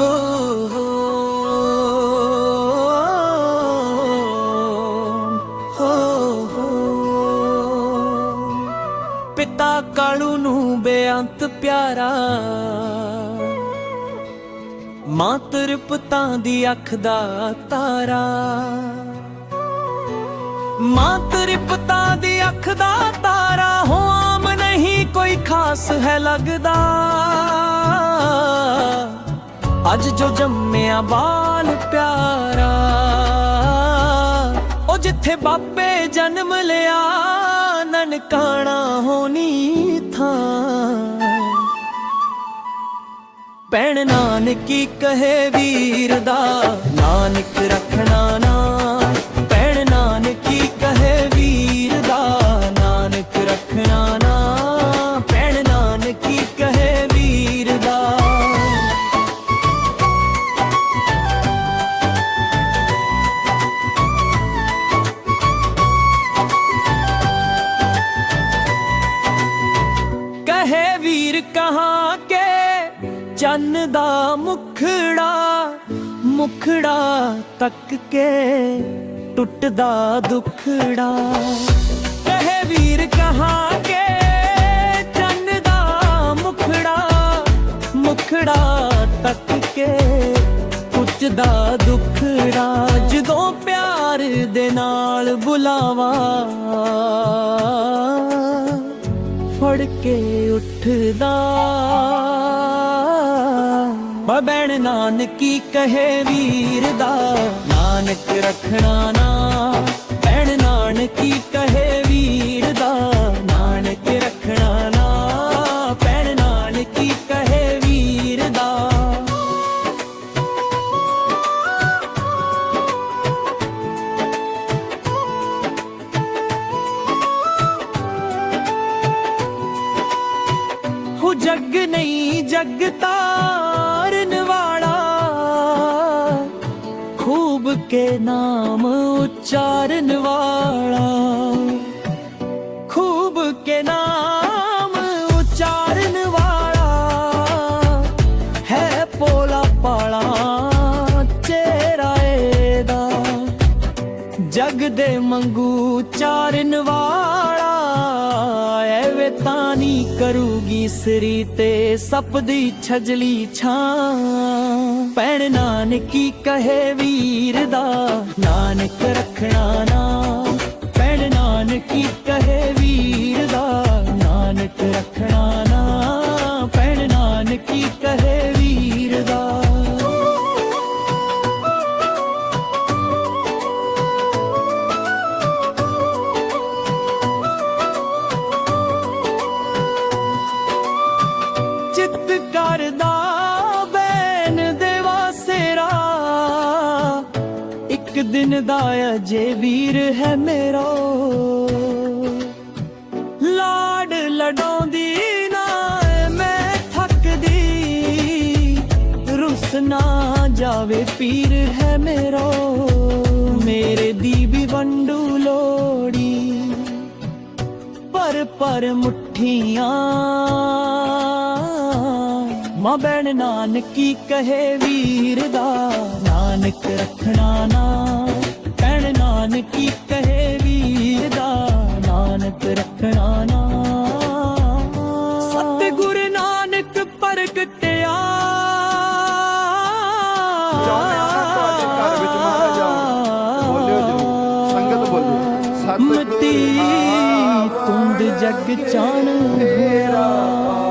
ਹੋ ਪਿਤਾ ਕਾਲੂ ਨੂੰ ਬੇਅੰਤ ਪਿਆਰਾ। ਮਾਂ ਤ੍ਰਿਪਤਾਂ ਦੀ ਅੱਖ ਦਾ ਤਾਰਾ। ਮਾਂ ਤ੍ਰਿਪਤਾਂ ਦੀ ਅੱਖ ਦਾ ਤਾਰਾ। ਹੋ ਆਮ ਨਹੀਂ ਕੋਈ ਖਾਸ ਹੈ ਲੱਗਦਾ। ਅੱਜ ਜੋ ਜੰਮਿਆ ਬਾਲ ਪਿਆਰਾ, ਉਹ ਜਿੱਥੇ ਬਾਪੇ ਜਨਮ ਲਿਆ, ਨਨਕਾਣਾ ਹੋਣੀ ਥਾਂ। ਪੈਣ ਨਾਨਕੀ ਕਹੇ ਵੀਰ ਦਾ, ਨਾਨਕ ਰੱਖਣਾ ਨਾ। ਕਹੇ ਵੀਰ ਕਹਾ ਕੇ? ਚੰਨ ਦਾ ਮੁਖੜਾ ਮੁਖੜਾ ਤੱਕ ਕੇ ਟੁੱਟਦਾ ਦੁਖੜਾ। ਕਹੇ ਵੀਰ ਕਹਾ ਕੇ? ਚੰਨ ਦਾ ਮੁਖੜਾ ਮੁਖੜਾ ਤੱਕ ਕੇ ਪੁੱਛਦਾ ਦੁਖੜਾ। ਜਦੋਂ ਪਿਆਰ ਦੇ ਨਾਲ ਬੁਲਾਵਾ ਫੜ ਕੇ ਉੱਠਦਾ। ਮੈਂ ਬੈਣ ਨਾਨਕੀ ਕਹੇ ਵੀਰ ਦਾ, ਨਾਨਕ ਰੱਖਣਾ ਨਾ। ਬੈਣ ਨਾਨਕੀ ਕਹੇ ਵੀਰ ਜੱਗ ਨਹੀਂ, ਜੱਗ ਤਾਰਨ ਵਾਲਾ। ਖੂਬ ਕੇ ਨਾਮ ਉਚਾਰਨ ਵਾਲਾ। ਖੂਬ ਕੇ ਨਾਮ ਉਚਾਰਨ ਵਾਲਾ। ਹੈ ਪੋਲਾ ਪਾਲਾ ਚਿਹਰਾ ਇਹਦਾ। ਜਗ ਦੇ ਮੰਗੂ ਚਾਰਨ ਵਾਲਾ। ਕਰੂਗੀ ਸਰੀ ਤੇ ਸੱਪ ਦੀ ਛਜਲੀ ਛਾਂ। ਪੈਣ ਨਾਨਕੀ ਕਹੇ ਵੀਰ ਦਾ ਨਾਨਕ ਰੱਖਣਾ ਨਾ। ਪੈਣ ਨਾਨਕੀ ਕਹੇ ਵੀਰ ਦਾ ਨਾਨਕ ਰੱਖ ਕਰਦਾ ਬੈਨ ਦੇ ਵਾਸੇਰਾ। ਇੱਕ ਦਿਨ ਦਾ ਅਜੇ ਵੀਰ ਹੈ ਮੇਰਾ। ਲਾਡ ਲਡਾਉਂਦੀ ਨਾ, ਮੈਂ ਥੱਕਦੀ। ਰੁੱਸ ਨਾ ਜਾਵੇ ਪੀਰ ਹੈ ਮੇਰਾ। ਮੇਰੇ ਦੀ ਵੀ ਵੰਡੂ ਲੋੜੀ ਪਰ ਪਰ ਮੁੱਠੀਆਂ ਮਾਂ ਬੈਣ ਨਾਨਕੀ ਕਹੇ ਵੀਰ ਦਾ ਨਾਨਕ ਰੱਖਣਾ ਨਾ। ਭੈਣ ਨਾਨਕੀ ਕਹੇ ਵੀਰ ਦਾ ਨਾਨਕ ਰੱਖਣਾ ਨਾ। ਸਤਿਗੁਰ ਨਾਨਕ ਪ੍ਰਗਟਿਆ ਮਤੀ ਤੁੰਦ ਜਗ ਚਾਣ ਹੋਇਆ।